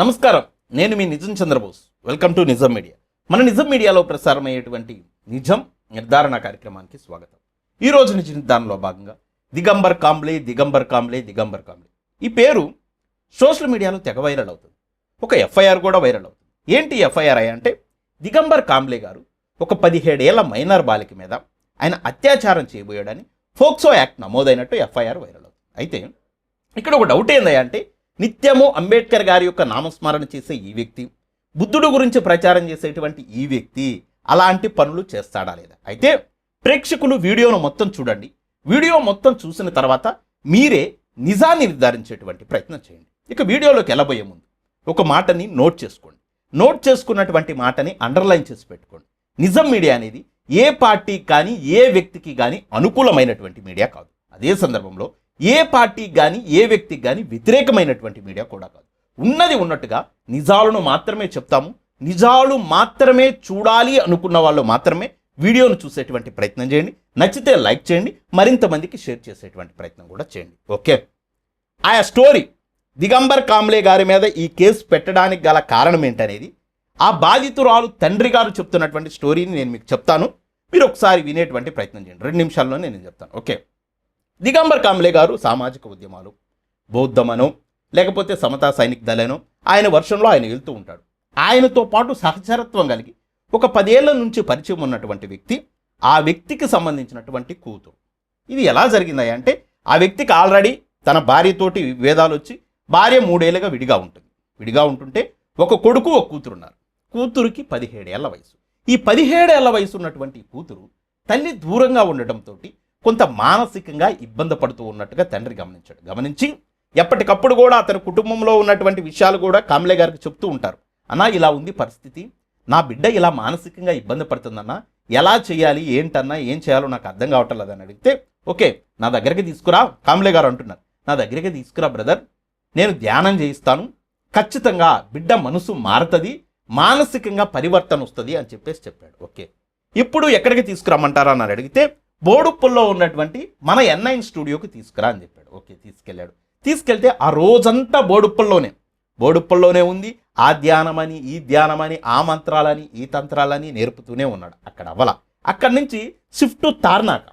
నమస్కారం. నేను మీ Nijam Chandrabose. Welcome to Nijam media మన నిజం మీడియాలో ప్రసారమయ్యేటువంటి నిజం నిర్ధారణ కార్యక్రమానికి స్వాగతం. ఈ రోజు నిజ నిర్ధారణలో భాగంగా దిగంబర్ కాంబ్లే దిగంబర్ కాంబ్లే దిగంబర్ కాంబ్లే. ఈ పేరు సోషల్ మీడియాలో తెగ వైరల్ అవుతుంది. ఒక ఎఫ్ఐఆర్ కూడా వైరల్ అవుతుంది. ఏంటి ఎఫ్ఐఆర్ అంటే దిగంబర్ కాంబ్లే గారు ఒక పదిహేడేళ్ళ మైనర్ బాలిక మీద ఆయన అత్యాచారం చేయబోయాడని ఫోక్సో యాక్ట్ నమోదైనట్టు ఎఫ్ఐఆర్ వైరల్ అవుతుంది. అయితే ఇక్కడ ఒక డౌట్ ఏందయ్యా అంటే నిత్యము అంబేద్కర్ గారి యొక్క నామస్మరణ చేసే ఈ వ్యక్తి బుద్ధుడు గురించి ప్రచారం చేసేటువంటి ఈ వ్యక్తి అలాంటి పనులు చేస్తాడా లేదా? అయితే ప్రేక్షకులు వీడియోను మొత్తం చూడండి. వీడియో మొత్తం చూసిన తర్వాత మీరే నిజాన్ని నిర్ధారించేటువంటి ప్రయత్నం చేయండి. ఇక వీడియోలోకి వెళ్ళబోయే ముందు ఒక మాటని నోట్ చేసుకోండి. నోట్ చేసుకున్నటువంటి మాటని అండర్లైన్ చేసి పెట్టుకోండి. నిజం మీడియా అనేది ఏ పార్టీకి కానీ ఏ వ్యక్తికి కానీ అనుకూలమైనటువంటి మీడియా కాదు. అదే సందర్భంలో ఏ పార్టీకి కానీ ఏ వ్యక్తికి కానీ వ్యతిరేకమైనటువంటి మీడియా కూడా కాదు. ఉన్నది ఉన్నట్టుగా నిజాలను మాత్రమే చెప్తాము. నిజాలు మాత్రమే చూడాలి అనుకున్న వాళ్ళు మాత్రమే వీడియోను చూసేటువంటి ప్రయత్నం చేయండి. నచ్చితే లైక్ చేయండి. మరింత మందికి షేర్ చేసేటువంటి ప్రయత్నం కూడా చేయండి. ఓకే? ఆయా స్టోరీ దిగంబర్ కామ్లే గారి మీద ఈ కేసు పెట్టడానికి గల కారణం ఏంటనేది ఆ బాధితురాలు తండ్రి గారు చెప్తున్నటువంటి స్టోరీని నేను మీకు చెప్తాను. మీరు ఒకసారి వినేటువంటి ప్రయత్నం చేయండి. రెండు నిమిషాల్లోనే నేను చెప్తాను. ఓకే? దిగంబర్ కాంబ్లే గారు సామాజిక ఉద్యమాలు బౌద్ధమనో లేకపోతే సమతా సైనిక దళనో ఆయన వర్షంలో ఆయన వెళ్తూ ఉంటాడు. ఆయనతో పాటు సహచరత్వం కలిగి ఒక పదేళ్ళ నుంచి పరిచయం ఉన్నటువంటి వ్యక్తి ఆ వ్యక్తికి సంబంధించినటువంటి కూతురు. ఇది ఎలా జరిగిందయ్యా అంటే ఆ వ్యక్తికి ఆల్రెడీ తన భార్యతోటి విభేదాలు వచ్చి భార్య మూడేళ్ళుగా విడిగా ఉంటుంది. విడిగా ఉంటుంటే ఒక కొడుకు ఒక కూతురు ఉన్నారు కూతురుకి పదిహేడేళ్ళ వయసు. ఈ పదిహేడేళ్ళ వయసు ఉన్నటువంటి ఈ కూతురు తల్లి దూరంగా ఉండటంతో కొంత మానసికంగా ఇబ్బంది పడుతూ ఉన్నట్టుగా తండ్రి గమనించాడు. గమనించి ఎప్పటికప్పుడు కూడా అతని కుటుంబంలో ఉన్నటువంటి విషయాలు కూడా కామ్లే గారికి చెప్తూ ఉంటారు. అన్నా ఇలా ఉంది పరిస్థితి. నా బిడ్డ ఇలా మానసికంగా ఇబ్బంది పడుతుందన్నా ఎలా చేయాలి? ఏంటన్నా? ఏం చేయాలో నాకు అర్థం కావటం లేదని అడిగితే ఓకే నా దగ్గరికి తీసుకురా కామ్లే గారు అంటున్నారు. నా దగ్గరికి తీసుకురా బ్రదర్. నేను ధ్యానం చేయిస్తాను. ఖచ్చితంగా బిడ్డ మనసు మారుతుంది. మానసికంగా పరివర్తన వస్తుంది అని చెప్పేసి చెప్పాడు. ఓకే. ఇప్పుడు ఎక్కడికి తీసుకురమ్మంటారా? అని అడిగితే బోడుప్పుల్లో ఉన్నటువంటి మన ఎన్ఐన్ స్టూడియోకి తీసుకురా అని చెప్పాడు. ఓకే తీసుకెళ్ళాడు. తీసుకెళ్తే ఆ రోజంతా బోడుప్పల్లోనే. బోడుప్పల్లోనే ఉంది. ఆ ధ్యానమని ఈ ధ్యానమని ఆ మంత్రాలని ఈ తంత్రాలని నేర్పుతూనే ఉన్నాడు. అక్కడ అవ్వల. అక్కడి నుంచి షిఫ్ట్ తార్నాక.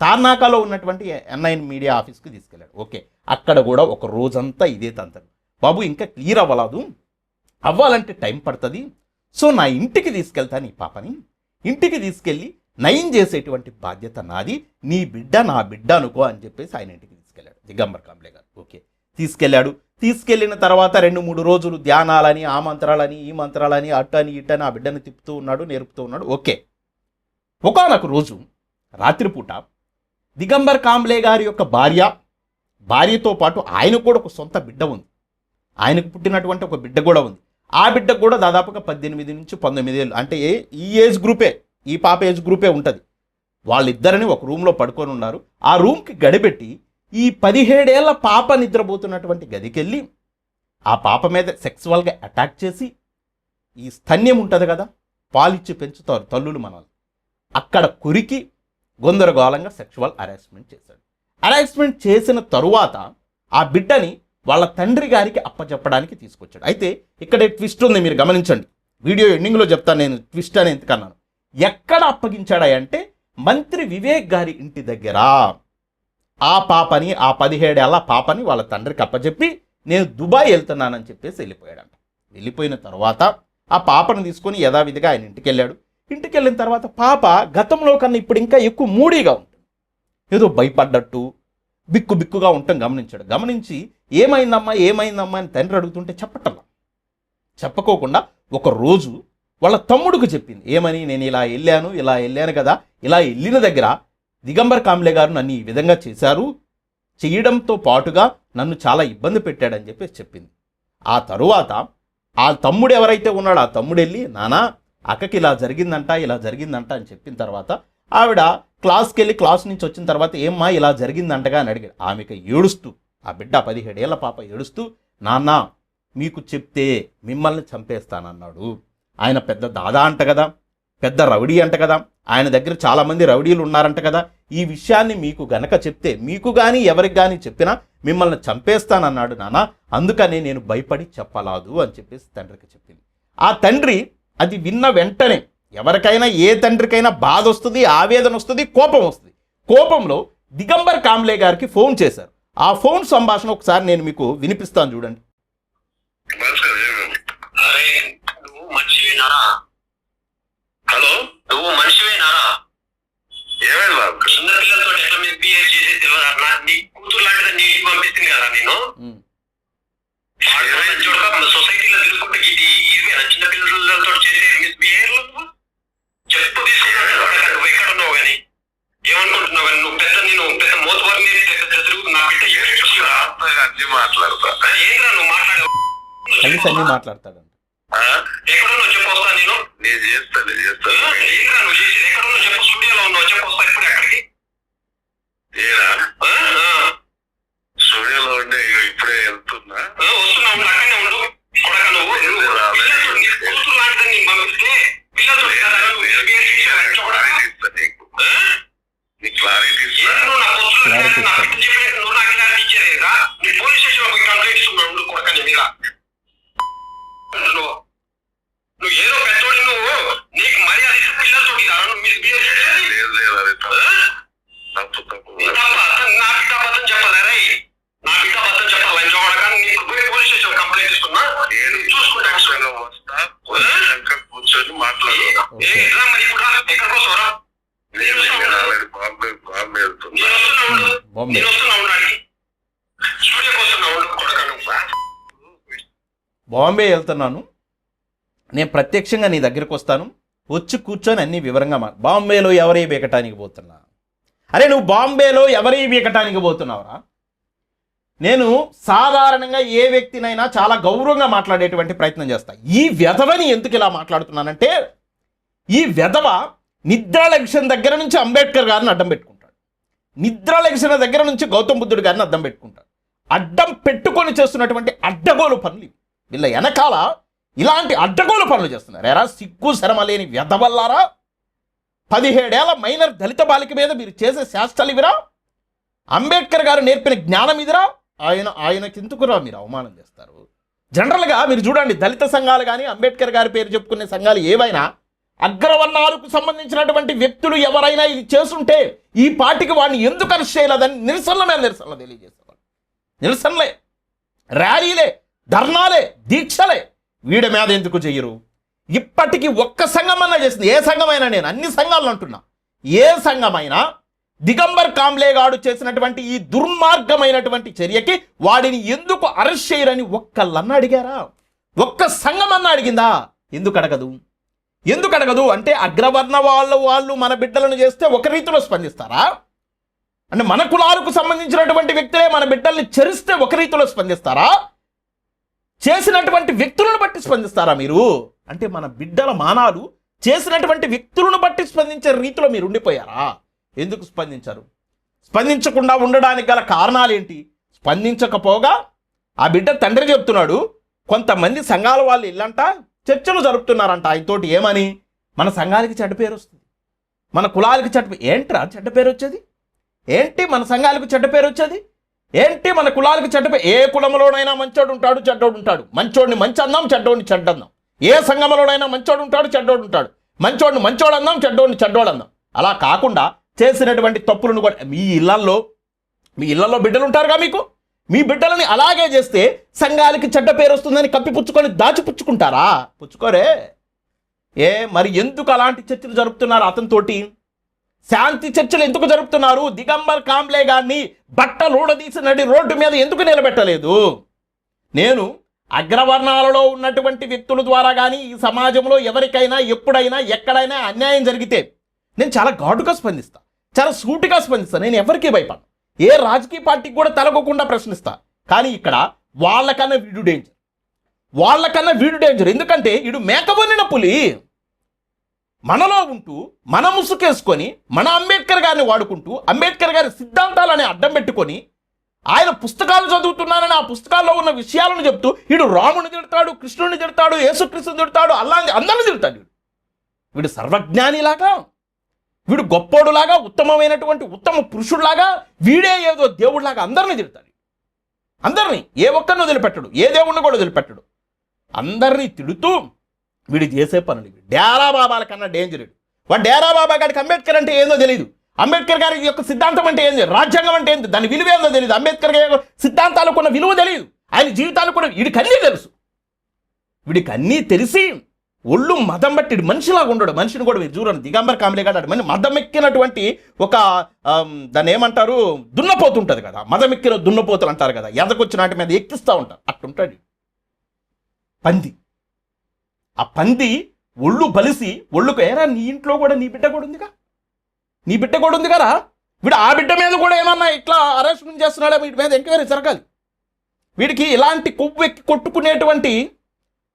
తార్నాకలో ఉన్నటువంటి ఎన్ఐన్ మీడియా ఆఫీస్కి తీసుకెళ్ళాడు. ఓకే అక్కడ కూడా ఒక రోజంతా ఇదే తంత్రం. బాబు ఇంకా క్లియర్ అవ్వలేదు. అవ్వాలంటే టైం పడుతుంది. సో నా ఇంటికి తీసుకెళ్తాను ఈ పాపని. ఇంటికి తీసుకెళ్ళి నయం చేసేటువంటి బాధ్యత నాది. నీ బిడ్డ నా బిడ్డ అనుకో అని చెప్పేసి ఆయన ఇంటికి తీసుకెళ్ళాడు. దిగంబర్ కాంబ్లే గారు. ఓకే. తీసుకెళ్ళాడు. తీసుకెళ్ళిన తర్వాత రెండు మూడు రోజులు ధ్యానాలని ఆ మంత్రాలని ఈ మంత్రాలని అట్టని ఇట్టని ఆ బిడ్డని తిప్పుతూ ఉన్నాడు నేర్పుతూ ఉన్నాడు. ఓకే. ఒకనొక రోజు రాత్రిపూట దిగంబర్ కాంబ్లే గారి యొక్క భార్య భార్యతో పాటు ఆయన కూడా ఒక సొంత బిడ్డ ఉంది. ఆయనకు పుట్టినటువంటి ఒక బిడ్డ కూడా ఉంది. ఆ బిడ్డ కూడా దాదాపుగా పద్దెనిమిది నుంచి పంతొమ్మిది ఏళ్ళు. అంటే ఏ ఈ ఏజ్ గ్రూపే. ఈ పాప ఏజ్ గ్రూపే ఉంటుంది. వాళ్ళిద్దరిని ఒక రూమ్లో పడుకొని ఉన్నారు. ఆ రూమ్కి గడిపెట్టి ఈ పదిహేడేళ్ళ పాప నిద్రపోతున్నటువంటి గదికెళ్ళి ఆ పాప మీద సెక్సువల్గా అటాక్ చేసి ఈ స్తన్యం ఉంటుంది కదా పాలిచ్చి పెంచుతారు తల్లులు మనల్ని. అక్కడ కురికి గొందరగోళంగా సెక్షువల్ హరాస్మెంట్ చేశాడు. హరాస్మెంట్ చేసిన తరువాత ఆ బిడ్డని వాళ్ళ తండ్రి గారికి అప్పచెప్పడానికి తీసుకొచ్చాడు. అయితే ఇక్కడ ట్విస్ట్ ఉంది మీరు గమనించండి. వీడియో ఎండింగ్లో చెప్తాను నేను ట్విస్ట్ అని ఎందుకన్నాను. ఎక్కడ అప్పగించాడా అంటే మంత్రి వివేక్ గారి ఇంటి దగ్గర. ఆ పాపని ఆ పదిహేడేళ్ళ పాపని వాళ్ళ తండ్రికి అప్పచెప్పి నేను దుబాయ్ వెళ్తున్నానని చెప్పేసి వెళ్ళిపోయాడంట. వెళ్ళిపోయిన తర్వాత ఆ పాపను తీసుకొని యథావిధిగా ఆయన ఇంటికి వెళ్ళాడు ఇంటికి వెళ్ళిన తర్వాత పాప గతంలో కన్నా ఇప్పుడు ఇంకా ఎక్కువ మూడీగా ఉంటుంది. ఏదో భయపడ్డట్టు బిక్కు బిక్కుగా ఉండటం గమనించాడు. గమనించి ఏమైందమ్మా ఏమైందమ్మా అని తండ్రి అడుగుతుంటే చెప్పటల్లా చెప్పకోకుండా ఒక రోజు వాళ్ళ తమ్ముడుకు చెప్పింది. ఏమని? నేను ఇలా వెళ్ళాను ఇలా వెళ్ళాను కదా ఇలా వెళ్ళిన దగ్గర దిగంబర్ కాంబ్లే గారు నన్ను ఈ విధంగా చేశారు. చేయడంతో పాటుగా నన్ను చాలా ఇబ్బంది పెట్టాడని చెప్పేసి చెప్పింది. ఆ తరువాత ఆ తమ్ముడు ఎవరైతే ఉన్నాడో ఆ తమ్ముడు వెళ్ళి నానా అక్కకి ఇలా జరిగిందంట ఇలా జరిగిందంట అని చెప్పిన తర్వాత ఆవిడ క్లాస్కి వెళ్ళి క్లాస్ నుంచి వచ్చిన తర్వాత ఏమ్మా ఇలా జరిగిందంటగా అని అడిగాడు. ఆమెకు ఏడుస్తూ ఆ బిడ్డ పదిహేడేళ్ళ పాప ఏడుస్తూ నాన్న మీకు చెప్తే మిమ్మల్ని చంపేస్తానన్నాడు. ఆయన పెద్ద దాదా అంట కదా పెద్ద రౌడీ అంట కదా ఆయన దగ్గర చాలామంది రౌడీలు ఉన్నారంట కదా. ఈ విషయాన్ని మీకు గనక చెప్తే మీకు కానీ ఎవరికి కానీ చెప్పినా మిమ్మల్ని చంపేస్తానన్నాడు నాన్న అందుకనే నేను భయపడి చెప్పలాదు అని చెప్పేసి తండ్రికి చెప్పింది. ఆ తండ్రి అది విన్న వెంటనే ఎవరికైనా ఏ తండ్రికైనా బాధ వస్తుంది ఆవేదన వస్తుంది కోపం వస్తుంది. కోపంలో దిగంబర్ కాంబ్లే గారికి ఫోన్ చేశారు. ఆ ఫోన్ సంభాషణ ఒకసారి నేను మీకు వినిపిస్తాను చూడండి. మనిషివేనారా హలో నువ్వు మనిషివేనారా ఏమైంది బాబు? చిన్న పిల్లలతో ఎట్లా మీద బిహేవ్ చేసే తెలియదు నా కూతురు లాంటిది నీ ఇంటికి పంపిస్తుంది కదా నేను? చూడక సొసైటీలో తిరుగుకుంటే ఇది ఇదివేనా చిన్న పిల్లలతో చేసే మిస్ బిహేవియర్ చెప్పు తీసుకున్నాడు నువ్వు ఎక్కడ ఉన్నావు కానీ ఏమనుకుంటున్నావు కానీ నువ్వు పెద్ద నేను పెద్ద మోతువారిని పెద్ద తిరుగు నా బిడ్డ ఏడుస్తున్నా అన్ని మాట్లాడతా. ఏంద్రా నువ్వు మాట్లాడే కలిసి అన్ని మాట్లాడతాడంట ఆ? ఎక్కడున్నావు చెప్పు వస్తా నేను నేను చేస్తా నేను చేస్తాను చెప్పు స్టూడియోలో ఉన్నావు. చెప్పు వస్తా ఇప్పుడు ఎక్కడికి? ఆ. స్టూడియోలో ఉండే ఇప్పుడే వెళ్తున్నా. వస్తున్నా ఉండు అక్కడనే ఉండు. కొడక నువ్వు కూతురు లాంటిదని నేను పంపిస్తే నీకు. క్లారిటీ నా కూతురు నా. బిడ్డ నువ్వు నాకు క్లారిటీ ఇచ్చేదేగా నీ పోలీస్ స్టేషన్లో పోయి కంప్లైంట్ ఇస్తున్నావు ఉండు కొడక నీ మీద నువ్వు నువ్వు ఏదో పెద్దోడి నువ్వు నీకు మర్యాద ఇస్తే పిల్లలతో నువ్వు మీరు బిహేవ్ చేసేది లేదు లేదు అది తప్పు. ఆ? తప్పు తప్పు నీ తప్ప నా బిడ్డ అబద్ధం చెప్పదా రే నా బిడ్డ అబద్ధం చెప్పాలి లంచం వాడక నీకు పోయి పోలీస్ స్టేషన్ కంప్లైంట్ ఇస్తున్నా నేను చూసుకుంటా ఖచ్చితంగా వస్తా వచ్చాక కూర్చొని మాట్లాడు ఏ ఎట్లా మరి ఇప్పుడు రా? ఎక్కడికి వస్తావురా? నేను నేను ఆల్రెడీ బాంబే బాంబే వెళ్తున్నా నేను వస్తున్నా ఉండు. బాంబే నేను వస్తున్నా ఉండు ఆడికి. స్టూడియోకి వస్తున్నా ఉండు కొడకా నువ్వు. బాంబే వెళ్తున్నాను నేను ప్రత్యక్షంగా నీ దగ్గరికి వస్తాను. వచ్చి కూర్చొని అన్ని వివరంగా మా బాంబేలో ఎవరి బీకటానికి పోతున్నా? అరే నువ్వు బాంబేలో ఎవరి బీకటానికి పోతున్నావురా? నేను సాధారణంగా ఏ వ్యక్తినైనా చాలా గౌరవంగా మాట్లాడేటువంటి ప్రయత్నం చేస్తా. ఈ వ్యధవని ఎందుకు ఇలా మాట్లాడుతున్నానంటే ఈ వెధవ నిద్ర లక్ష్యం దగ్గర నుంచి అంబేద్కర్ గారిని అడ్డం పెట్టుకుంటాడు. నిద్ర లక్ష్యం దగ్గర నుంచి గౌతమ్ బుద్ధుడు గారిని అడ్డం పెట్టుకుంటాడు. అడ్డం పెట్టుకొని చేస్తున్నటువంటి అడ్డగోలు పనులు ఇవి. వీళ్ళ వెనకాల ఇలాంటి అడ్డగోలు పనులు చేస్తున్నారు. ఎరా సిగ్గు శరమ లేని వ్యధవల్లారా పదిహేడేళ్ళ మైనర్ దళిత బాలిక మీద మీరు చేసే శాస్త్రాలు ఇవిరా అంబేద్కర్ గారు నేర్పిన జ్ఞానం ఇదిరా? ఆయన ఆయన చింతకురా మీరు అవమానం చేస్తారు? జనరల్గా మీరు చూడండి దళిత సంఘాలు కానీ అంబేద్కర్ గారి పేరు చెప్పుకునే సంఘాలు ఏవైనా అగ్రవర్ణాలకు సంబంధించినటువంటి వ్యక్తులు ఎవరైనా ఇది చేస్తుంటే ఈ పార్టీకి వాడిని ఎందుకు అరెస్ట్ చేయలేదని నిరసనల మీద నిరసనలు తెలియజేసేవాళ్ళు నిరసనలే. ర్యాలీలే. ధర్నాలే దీక్షలే. వీడి మీద ఎందుకు చెయ్యరు ఇప్పటికీ ఒక్క సంఘమన్నా చేసింది. ఏ సంఘమైనా నేను అన్ని సంఘాలను అంటున్నా. ఏ సంఘమైనా దిగంబర్ కాంబ్లేగాడు చేసినటువంటి ఈ దుర్మార్గమైనటువంటి చర్యకి వాడిని ఎందుకు అరెస్ట్ చేయరని ఒక్కళ్ళన్న అడిగారా? ఒక్క సంఘమన్నా అడిగిందా? ఎందుకు అడగదు? ఎందుకు అడగదు? అంటే అగ్రవర్ణ వాళ్ళు వాళ్ళు మన బిడ్డలను చేస్తే ఒక రీతిలో స్పందిస్తారా? అంటే మన కులాలకు సంబంధించినటువంటి వ్యక్తులే మన బిడ్డల్ని చెరిస్తే ఒక రీతిలో స్పందిస్తారా? చేసినటువంటి వ్యక్తులను బట్టి స్పందిస్తారా మీరు? అంటే మన బిడ్డల మానాలు చేసినటువంటి వ్యక్తులను బట్టి స్పందించే రీతిలో మీరు ఉండిపోయారా? ఎందుకు స్పందించారు? స్పందించకుండా ఉండడానికి గల కారణాలు ఏంటి స్పందించకపోగా ఆ బిడ్డ తండ్రి చెప్తున్నాడు కొంతమంది సంఘాల వాళ్ళు ఇల్లంట చర్చలు జరుపుతున్నారంట ఆయనతోటి ఏమని? మన సంఘాలకి చెడ్డ పేరు వస్తుంది. మన కులాలకి చెడ్డ ఏంట్రా చెడ్డ పేరు వచ్చేది? ఏంటి మన సంఘాలకు చెడ్డ పేరు వచ్చేది? ఏంటి మన కులాలకు చెడ్డపై? ఏ కులంలోనైనా మంచోడు ఉంటాడు చెడ్డోడు ఉంటాడు మంచోడిని మంచి అందాం చెడ్డోడిని చెడ్డందాం ఏ సంఘంలోనైనా మంచోడు ఉంటాడు చెడ్డోడు ఉంటాడు మంచోడిని మంచోడు అందాం చెడ్డోడిని చెడ్డోడు అందాం అలా కాకుండా చేసినటువంటి తప్పులను కూడా మీ ఇళ్ళల్లో మీ ఇళ్ళలో బిడ్డలు ఉంటారుగా మీకు? మీ బిడ్డలని అలాగే చేస్తే సంఘాలకి చెడ్డ పేరు వస్తుందని కప్పిపుచ్చుకొని దాచిపుచ్చుకుంటారా పుచ్చుకోరే. ఏ మరి ఎందుకు అలాంటి చర్చలు జరుపుతున్నారు అతనితోటి? శాంతి చర్చలు ఎందుకు జరుపుతున్నారు? దిగంబర్ కాంబ్లే గారిని బట్టలుడదీసి నడి రోడ్డు మీద ఎందుకు నిలబెట్టలేదు? నేను అగ్రవర్ణాలలో ఉన్నటువంటి వ్యక్తుల ద్వారా కానీ ఈ సమాజంలో ఎవరికైనా ఎప్పుడైనా ఎక్కడైనా అన్యాయం జరిగితే నేను చాలా ఘాటుగా స్పందిస్తా. చాలా సూటిగా స్పందిస్తా. నేను ఎవరికీ భయపడను. ఏ రాజకీయ పార్టీకి కూడా తలగకుండా ప్రశ్నిస్తా. కానీ ఇక్కడ వాళ్ళకన్నా వీడు డేంజర్ వాళ్ళకన్నా వీడు డేంజర్ ఎందుకంటే వీడు మేకబొన్నిన పులి. మనలో ఉంటూ మన ముసుకేసుకొని మన అంబేద్కర్ గారిని వాడుకుంటూ అంబేద్కర్ గారి సిద్ధాంతాలని అడ్డం పెట్టుకొని ఆయన పుస్తకాలు చదువుతున్నానని ఆ పుస్తకాల్లో ఉన్న విషయాలను చెప్తూ వీడు రాముని తిడతాడు కృష్ణుని తిడతాడు యేసుక్రీస్తుని తిడతాడు అల్లా అందరిని తిడతాడు వీడు వీడు సర్వజ్ఞానిలాగా వీడు గొప్పోడులాగా ఉత్తమమైనటువంటి ఉత్తమ పురుషుడిలాగా వీడే ఏదో దేవుడిలాగా అందరిని తిడతాడు అందరినీ ఏ ఒక్కరిని వదిలిపెట్టడు ఏ దేవుణ్ణి కూడా వదిలిపెట్టడు. అందరినీ తిడుతూ వీడు చేసే పనులు ఇవి. డేరా బాబాల కన్నా డేంజర్ వాడు డేరా బాబా గారికి అంబేద్కర్ అంటే ఏందో తెలియదు అంబేద్కర్ గారి యొక్క సిద్ధాంతం అంటే ఏంది? రాజ్యాంగం అంటే ఏంది? దాని విలువ ఏందో తెలియదు అంబేద్కర్ గారి సిద్ధాంతాలకు ఉన్న విలువ తెలియదు ఆయన జీవితాలు కూడా వీడికి అన్నీ తెలుసు. వీడికి అన్నీ తెలిసి ఒళ్ళు మదం బట్టి మనిషిలాగా ఉండడు. మనిషిని కూడా మీరు చూడండి. దిగంబర్ కామిలే కాదు మన మదం ఎక్కినటువంటి ఒక దాన్ని ఏమంటారు? దున్నపోతు ఉంటుంది కదా. మదం ఎక్కిన దున్నపోతులు అంటారు కదా. ఎదకొచ్చిన వాటి మీద ఎక్కిస్తూ ఉంటారు. అట్టుంటాడు. పంది. ఆ పంది ఒళ్ళు బలిసి ఒళ్ళుకు ఏరా నీ ఇంట్లో కూడా నీ బిడ్డ కూడా ఉందిగా? నీ బిడ్డ కూడా ఉంది కదా వీడు ఆ బిడ్డ మీద కూడా ఏమన్నా ఇట్లా అరెస్ట్మెంట్ చేస్తున్నాడే? వీటి మీద ఎంక్వైరీ జరగాలి. వీడికి ఇలాంటి కొవ్వెక్కి కొట్టుకునేటువంటి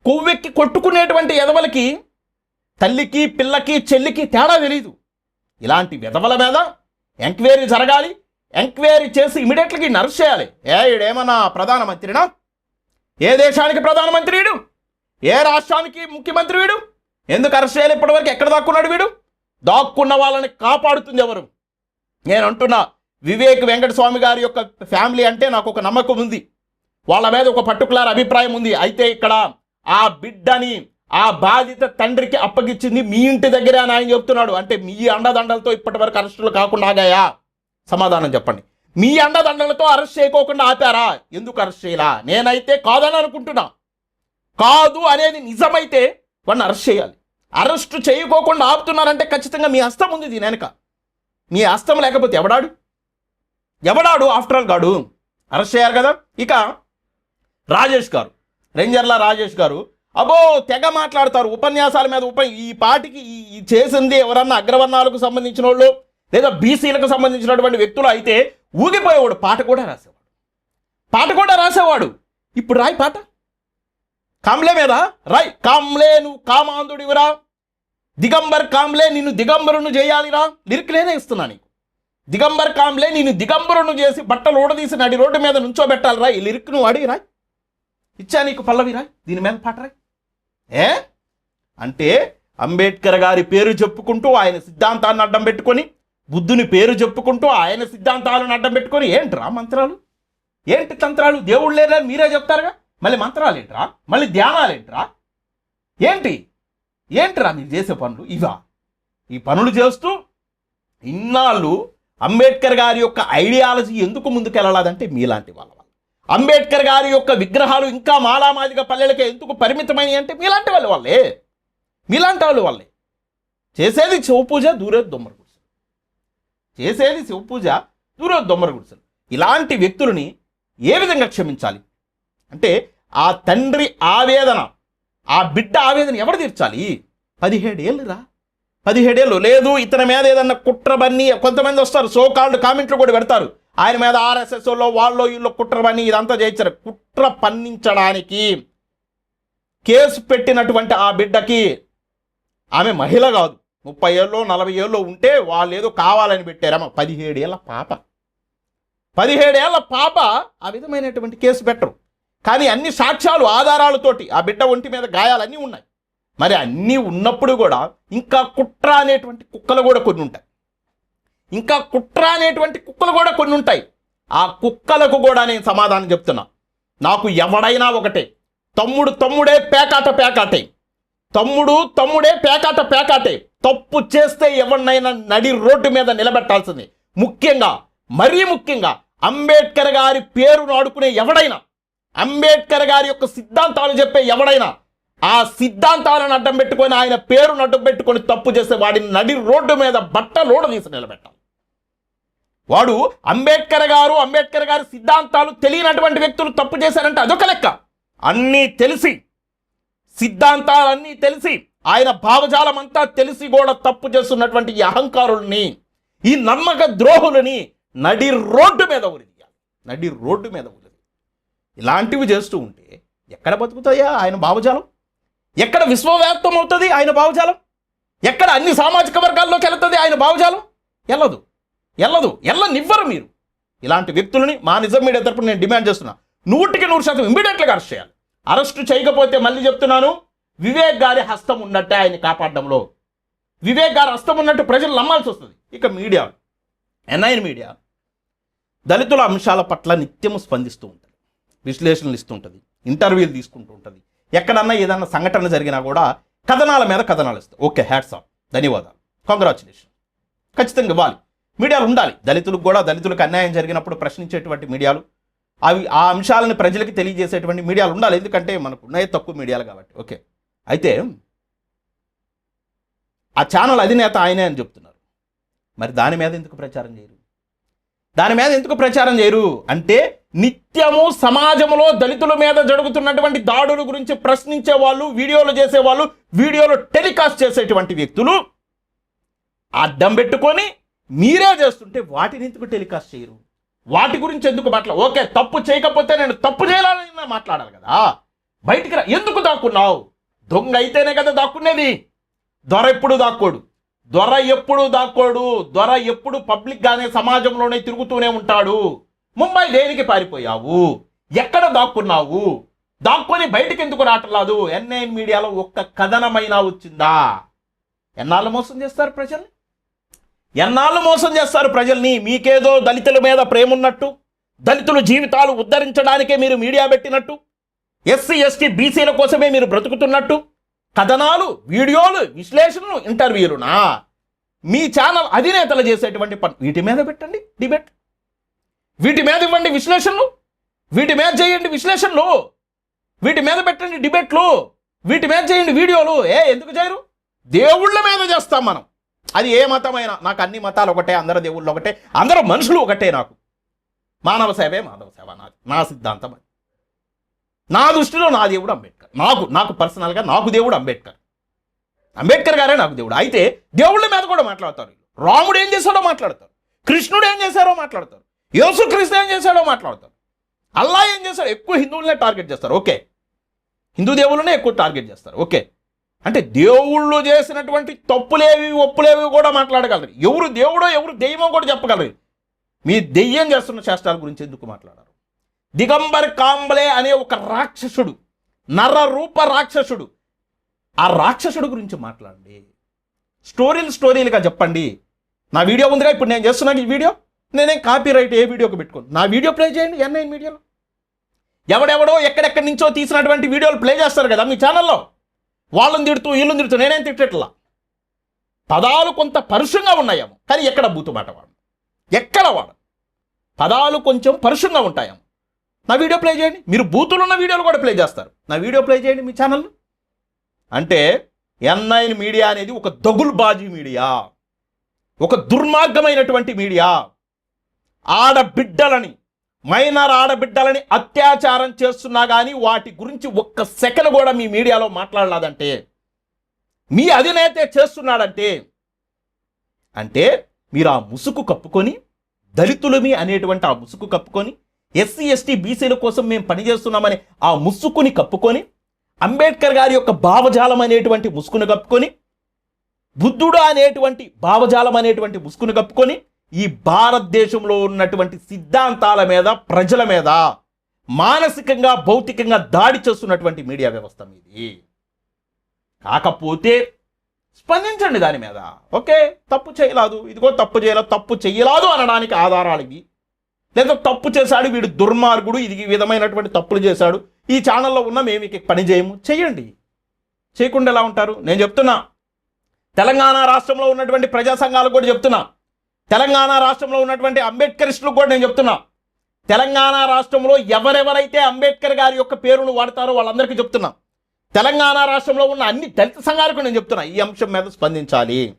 కొవ్వెక్కి కొట్టుకునేటువంటి ఎదవలకి తల్లికి పిల్లకి చెల్లికి తేడా తెలియదు ఇలాంటి విధవల మీద ఎంక్వైరీ జరగాలి. ఎంక్వైరీ చేసి ఇమీడియట్గా నర్స్ చేయాలి. ఏ ఈడేమన్నా ప్రధానమంత్రినా? ఏ దేశానికి ప్రధానమంత్రి వీడు ఏ రాష్ట్రానికి ముఖ్యమంత్రి వీడు? ఎందుకు అరెస్ట్ చేయాలి? ఇప్పటివరకు ఎక్కడ దాక్కున్నాడు వీడు? దాక్కున్న వాళ్ళని కాపాడుతుంది ఎవరు? నేను అంటున్నా వివేక్ వెంకటస్వామి గారి యొక్క ఫ్యామిలీ అంటే నాకు ఒక నమ్మకం ఉంది. వాళ్ళ మీద ఒక పర్టికులర్ అభిప్రాయం ఉంది. అయితే ఇక్కడ ఆ బిడ్డని ఆ బాధిత తండ్రికి అప్పగించింది మీ ఇంటి దగ్గరే అని ఆయన చెప్తున్నాడు. అంటే మీ అండదండలతో ఇప్పటి వరకు అరెస్టులు కాకుండా ఆగాయా? సమాధానం చెప్పండి. మీ అండదండలతో అరెస్ట్ చేయకోకుండా ఆపారా? ఎందుకు అరెస్ట్ చేయలా? నేనైతే కాదని అనుకుంటున్నా. కాదు అనేది నిజమైతే వాడిని అరెస్ట్ చేయాలి. అరెస్ట్ చేయకోకుండా ఆపుతున్నారంటే ఖచ్చితంగా మీ హస్తం ఉంది దీని వెనక. మీ హస్తం లేకపోతే ఎవడాడు? ఎవడాడు ఆఫ్టర్ ఆల్ గాడు? అరెస్ట్ చేయాలి కదా. ఇక రాజేష్ గారు రేంజర్ల రాజేష్ గారు అబో తెగ మాట్లాడతారు ఉపన్యాసాల మీద ఉప ఈ పాటికి ఈ- ఈ చేసింది ఎవరన్నా అగ్రవర్ణాలకు సంబంధించిన వాళ్ళు లేదా బీసీలకు సంబంధించినటువంటి వ్యక్తులు అయితే ఊగిపోయేవాడు. పాట కూడా రాసేవాడు. పాట కూడా రాసేవాడు. ఇప్పుడు రాయి పాట. కామ్లే మీద? రాయ్. కామ్లే నువ్వు కామాంధుడివిరా. దిగంబర్ కామ్లే నిన్ను దిగంబరును చేయాలిరా. లిరిక్లేనే ఇస్తున్నా నీకు. దిగంబర్ కామ్లే నిన్ను దిగంబరును చేసి బట్టలు ఊడదీసి నడి రోడ్డు మీద నుంచోబెట్టాలిరా ఈ లిరిక్ నువ్వు అడిగి రాయ్. ఇచ్చా నీకు పల్లవి రాయ్? దీని మీద పాట రాయ్. ఏ? అంటే అంబేద్కర్ గారి పేరు చెప్పుకుంటూ ఆయన సిద్ధాంతాన్ని అడ్డం పెట్టుకొని బుద్ధుని పేరు చెప్పుకుంటూ ఆయన సిద్ధాంతాలను అడ్డం పెట్టుకొని ఏంట్రా మంత్రాలు? ఏంటి తంత్రాలు? దేవుడు మీరే చెప్తారుగా? మళ్ళీ మంత్రాలు ఏంట్రా? మళ్ళీ ధ్యానాలు ఏంట్రా? ఏంటి? ఏంట్రా మీరు చేసే పనులు? ఇవా. ఈ పనులు చేస్తూ ఇన్నాళ్ళు అంబేద్కర్ గారి యొక్క ఐడియాలజీ ఎందుకు ముందుకెళ్ళాలంటే మీలాంటి వాళ్ళ వల్ల. అంబేద్కర్ గారి యొక్క విగ్రహాలు ఇంకా మాలామాదిగా పల్లెలకే ఎందుకు పరిమితమైనవి అంటే మీలాంటి వాళ్ళ వాళ్ళే మీలాంటి వాళ్ళు వాళ్ళే చేసేది శివ పూజ దూరేది దొమ్మర గుడిసెలు. చేసేది శివ పూజ దూరేది దొమ్మర గుడిసెలు. ఇలాంటి వ్యక్తులని ఏ విధంగా క్షమించాలి? అంటే ఆ తండ్రి ఆవేదన ఆ బిడ్డ ఆవేదన ఎవరు తీర్చాలి? పదిహేడేళ్ళు రా పదిహేడేళ్ళు లేదు ఇతని మీద ఏదన్నా కుట్ర బన్ని కొంతమంది వస్తారు సో కాల్డ్ కామెంట్లు కూడా పెడతారు. ఆయన మీద ఆర్ఎస్ఎస్లో వాళ్ళు వీళ్ళు కుట్ర బన్ని ఇదంతా చేయించారు. కుట్ర పన్నించడానికి కేసు పెట్టినటువంటి ఆ బిడ్డకి ఆమె మహిళ కాదు. ముప్పై ఏళ్ళు నలభై ఏళ్ళు ఉంటే వాళ్ళు ఏదో కావాలని పెట్టారమ్మ పదిహేడేళ్ళ పాప. పదిహేడేళ్ళ పాప ఆ విధమైనటువంటి కేసు పెట్టరు. కానీ అన్ని సాక్ష్యాలు ఆధారాలతోటి ఆ బిడ్డ ఒంటి మీద గాయాలన్నీ ఉన్నాయి. మరి అన్నీ ఉన్నప్పుడు కూడా ఇంకా కుట్ర అనేటువంటి కుక్కలు కూడా కొన్ని ఉంటాయి. ఇంకా కుట్ర అనేటువంటి కుక్కలు కూడా కొన్ని ఉంటాయి. ఆ కుక్కలకు కూడా నేను సమాధానం చెప్తున్నా. నాకు ఎవడైనా ఒకటే. తమ్ముడు తమ్ముడే పేకాట పేకాటే. తమ్ముడు తమ్ముడే పేకాట పేకాటే. తప్పు చేస్తే ఎవరినైనా నడి రోడ్డు మీద నిలబెట్టాల్సింది. ముఖ్యంగా మరీ ముఖ్యంగా అంబేద్కర్ గారి పేరును ఆడుకునే ఎవడైనా అంబేద్కర్ గారి యొక్క సిద్ధాంతాలు చెప్పే ఎవడైనా ఆ సిద్ధాంతాలను అడ్డం పెట్టుకొని ఆయన పేరును అడ్డం పెట్టుకొని తప్పు చేస్తే వాడిని నడి రోడ్డు మీద బట్టలోడ తీసి నిలబెట్టాలి. వాడు అంబేద్కర్ గారు అంబేద్కర్ గారి సిద్ధాంతాలు తెలియనటువంటి వ్యక్తులు తప్పు చేశారంటే అదొక లెక్క. అన్నీ తెలిసి సిద్ధాంతాలన్నీ తెలిసి ఆయన భావజాలం అంతా తెలిసి కూడా తప్పు చేస్తున్నటువంటి ఈ అహంకారుల్ని ఈ నమ్మక ద్రోహులని నడి రోడ్డు మీద ఉరిదీయాలి నడి రోడ్డు మీద ఉరి ఇలాంటివి చేస్తూ ఉంటే ఎక్కడ బతుకుతాయా ఆయన భావజాలం? ఎక్కడ విశ్వవ్యాప్తం అవుతుంది ఆయన భావజాలం? ఎక్కడ అన్ని సామాజిక వర్గాల్లోకి వెళుతుంది ఆయన భావజాలం? వెళ్ళదు వెళ్ళదు వెళ్ళనివ్వరు మీరు. ఇలాంటి వ్యక్తులని మా నిజం మీడియా తరపున నేను డిమాండ్ చేస్తున్నా. నూటికి నూరు శాతం ఇమ్మీడియట్గా అరెస్ట్ చేయాలి. అరెస్ట్ చేయకపోతే మళ్ళీ చెప్తున్నాను వివేక్ గారి హస్తం ఉన్నట్టే ఆయన కాపాడడంలో. వివేక్ గారి హస్తం ఉన్నట్టు ప్రజలు నమ్మాల్సి వస్తుంది. ఇక మీడియా. NIN media. దళితుల అంశాల పట్ల నిత్యము స్పందిస్తూ ఉంటుంది. విశ్లేషణలు ఇస్తుంటుంది ఇంటర్వ్యూలు తీసుకుంటూ ఉంటుంది. ఎక్కడన్నా ఏదన్నా సంఘటన జరిగినా కూడా కథనాల మీద కథనాలు ఇస్తాయి ఓకే హ్యాట్స్ ఆఫ్. ధన్యవాదాలు. కంగ్రాచులేషన్ ఖచ్చితంగా ఇవ్వాలి. మీడియాలు ఉండాలి. దళితులకు కూడా దళితులకు అన్యాయం జరిగినప్పుడు ప్రశ్నించేటువంటి మీడియాలు అవి ఆ అంశాలను ప్రజలకి తెలియజేసేటువంటి మీడియాలు ఉండాలి. ఎందుకంటే మనకు ఉన్నాయి తక్కువ మీడియాలు కాబట్టి. ఓకే. అయితే ఆ ఛానల్ అధినేత ఆయనే అని చెప్తున్నారు. మరి దాని మీద ఎందుకు ప్రచారం చేయరు? దాని మీద ఎందుకు ప్రచారం చేయరు? అంటే నిత్యము సమాజంలో దళితుల మీద జరుగుతున్నటువంటి దాడుల గురించి ప్రశ్నించే వాళ్ళు వీడియోలు చేసేవాళ్ళు వీడియోలు టెలికాస్ట్ చేసేటువంటి వ్యక్తులు అడ్డం పెట్టుకొని మీరే చేస్తుంటే వాటిని ఎందుకు టెలికాస్ట్ చేయరు? వాటి గురించి ఎందుకు మాట్లా? ఓకే తప్పు చేయకపోతే నేను తప్పు చేయాలని మాట్లాడాలి కదా. బయటికి రా. ఎందుకు దాక్కున్నావు? దొంగ అయితేనే కదా దాక్కునేది. దొర ఎప్పుడు దాక్కోడు? దొర ఎప్పుడు దాక్కోడు? దొర ఎప్పుడు పబ్లిక్గానే సమాజంలోనే తిరుగుతూనే ఉంటాడు. ముంబై దేనికి పారిపోయావు? ఎక్కడ దాక్కున్నావు? దాక్కొని బయటకు ఎందుకు రావట్లేదు? ఎన్ఐఎన్ మీడియాలో ఒక్క కథనమైనా వచ్చిందా? ఎన్నాళ్ళు మోసం చేస్తారు ప్రజల్ని? ఎన్నాళ్ళు మోసం చేస్తారు ప్రజల్ని? మీకేదో దళితుల మీద ప్రేమ ఉన్నట్టు దళితుల జీవితాలు ఉద్ధరించడానికే మీరు మీడియా పెట్టినట్టు? ఎస్సీ ఎస్టీ బీసీల కోసమే మీరు బ్రతుకుతున్నట్టు? కథనాలు వీడియోలు విశ్లేషణలు ఇంటర్వ్యూలునా? మీ ఛానల్ అధినేతలు చేసేటువంటి పని వీటి మీద పెట్టండి డిబేట్. వీటి మీద ఇవ్వండి విశ్లేషణలు. వీటి మీద చేయండి విశ్లేషణలు. వీటి మీద పెట్టండి డిబేట్లు. వీటి మీద చేయండి వీడియోలు. ఏ ఎందుకు చేయరు? దేవుళ్ళ మీద చేస్తాం మనం. అది ఏ మతమైనా నాకు అన్ని మతాలు ఒకటే అందరు దేవుళ్ళు ఒకటే అందరూ మనుషులు ఒకటే నాకు. మానవ సేవే మానవ సేవ నాది. నా సిద్ధాంతం అది. నా దృష్టిలో నా దేవుడు అంబేద్కర్. నాకు నాకు పర్సనల్గా నాకు దేవుడు అంబేద్కర్. అంబేద్కర్ గారే నాకు దేవుడు. అయితే దేవుళ్ళ మీద కూడా మాట్లాడతారు రాముడు ఏం చేశాడో మాట్లాడతారు. కృష్ణుడు ఏం చేశారో మాట్లాడతారు. యేసు క్రీస్తు ఏం చేశాడో మాట్లాడతారు అల్లా ఏం చేశాడు? ఎక్కువ హిందువులనే టార్గెట్ చేస్తారు. ఓకే. హిందూ దేవుళ్ళనే ఎక్కువ టార్గెట్ చేస్తారు. ఓకే. అంటే దేవుళ్ళు చేసినటువంటి తప్పులేవి ఒప్పులేవి కూడా మాట్లాడగలరు. ఎవరు దేవుడో ఎవరు దెయ్యమో కూడా చెప్పగలరు. మీ దెయ్యం చేస్తున్న శాస్త్రాల గురించి ఎందుకు మాట్లాడారు? దిగంబర్ కాంబలే అనే ఒక రాక్షసుడు నర రూప రాక్షసుడు ఆ రాక్షసుడు గురించి మాట్లాడండి. స్టోరీలు స్టోరీలుగా చెప్పండి. నా వీడియో ఉందిగా? ఇప్పుడు నేను చేస్తున్నాను ఈ వీడియో? నేనేం కాపీ రైట్ ఏ వీడియోకి పెట్టుకోను. నా వీడియో ప్లే చేయండి ఎన్ఐన్ మీడియాలో ఎవడెవడో ఎక్కడెక్కడి నుంచో తీసినటువంటి వీడియోలు ప్లే చేస్తారు కదా మీ ఛానల్లో వాళ్ళని తిడుతూ వీళ్ళని తిడుతూ నేనేం తిట్టట్లా? పదాలు కొంత పరుషంగా ఉన్నాయేమో కానీ ఎక్కడ బూతుమాట వాడు? ఎక్కడ వాడు? పదాలు కొంచెం పరుషంగా ఉంటాయేమో. నా వీడియో ప్లే చేయండి. మీరు బూతులు ఉన్న వీడియోలు కూడా ప్లే చేస్తారు. నా వీడియో ప్లే చేయండి మీ ఛానల్లో అంటే ఎన్ఐన్ మీడియా అనేది ఒక దగుల్బాజీ మీడియా ఒక దుర్మార్గమైనటువంటి మీడియా ఆడబిడ్డలని మైనర్ ఆడబిడ్డలని అత్యాచారం చేస్తున్నా కానీ వాటి గురించి ఒక్క సెకండ్ కూడా మీ మీడియాలో మాట్లాడలేదంటే మీ అధినేతే చేస్తున్నాడంటే అంటే మీరు ఆ ముసుగు కప్పుకొని దళితులమి అనేటువంటి ఆ ముసుగు కప్పుకొని ఎస్సీ ఎస్టీ బీసీల కోసం మేము పనిచేస్తున్నామని ఆ ముసుకుని కప్పుకొని అంబేద్కర్ గారి యొక్క భావజాలం అనేటువంటి ముసుకును కప్పుకొని బుద్ధుడు అనేటువంటి భావజాలం అనేటువంటి ముసుకును కప్పుకొని ఈ భారతదేశంలో ఉన్నటువంటి సిద్ధాంతాల మీద ప్రజల మీద మానసికంగా భౌతికంగా దాడి చేస్తున్నటువంటి మీడియా వ్యవస్థ మీది. కాకపోతే స్పందించండి దాని మీద. ఓకే తప్పు చేయలేదు ఇదిగో తప్పు చేయలేదు తప్పు చేయలేదు అనడానికి ఆధారాలు ఇవి. లేదా తప్పు చేశాడు వీడు దుర్మార్గుడు ఇది ఈ విధమైనటువంటి తప్పులు చేశాడు. ఈ ఛానల్లో ఉన్న మేము ఇక పని చేయము. చేయండి చేయకుండా ఎలా ఉంటారు? నేను చెప్తున్నా. తెలంగాణ రాష్ట్రంలో ఉన్నటువంటి ప్రజా సంఘాలకు కూడా చెప్తున్నా. తెలంగాణ రాష్ట్రంలో ఉన్నటువంటి అంబేద్కరిస్టులకు కూడా నేను చెప్తున్నా. తెలంగాణ రాష్ట్రంలో ఎవరెవరైతే అంబేద్కర్ గారి యొక్క పేరును వాడతారో వాళ్ళందరికీ చెప్తున్నా. తెలంగాణ రాష్ట్రంలో ఉన్న అన్ని దళిత సంఘాలకు నేను చెప్తున్నా ఈ అంశం మీద స్పందించాలి.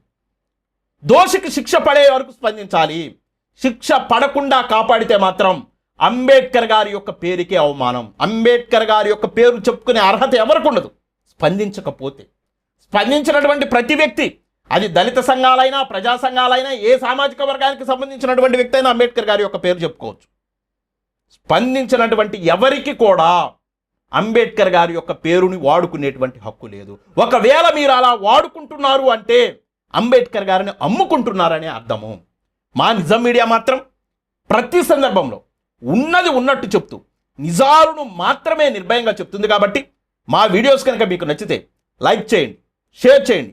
దోషికి శిక్ష పడే వరకు స్పందించాలి. శిక్ష పడకుండా కాపాడితే మాత్రం అంబేద్కర్ గారి యొక్క పేరుకే అవమానం. అంబేద్కర్ గారి యొక్క పేరు చెప్పుకునే అర్హత ఎవరికి ఉండదు? స్పందించకపోతే. స్పందించినటువంటి ప్రతి వ్యక్తి అది దళిత సంఘాలైనా ప్రజా సంఘాలైనా ఏ సామాజిక వర్గానికి సంబంధించినటువంటి వ్యక్తి అయినా అంబేద్కర్ గారి యొక్క పేరు చెప్పుకోవచ్చు. స్పందించినటువంటి ఎవరికి కూడా అంబేద్కర్ గారి యొక్క పేరుని వాడుకునేటువంటి హక్కు లేదు. ఒకవేళ మీరు అలా వాడుకుంటున్నారు అంటే అంబేద్కర్ గారిని అమ్ముకుంటున్నారనే అర్థము. మా నిజం మీడియా మాత్రం ప్రతి సందర్భంలో ఉన్నది ఉన్నట్టు చెప్తూ నిజాలను మాత్రమే నిర్భయంగా చెప్తుంది కాబట్టి మా వీడియోస్ కనుక మీకు నచ్చితే లైక్ చేయండి షేర్ చేయండి.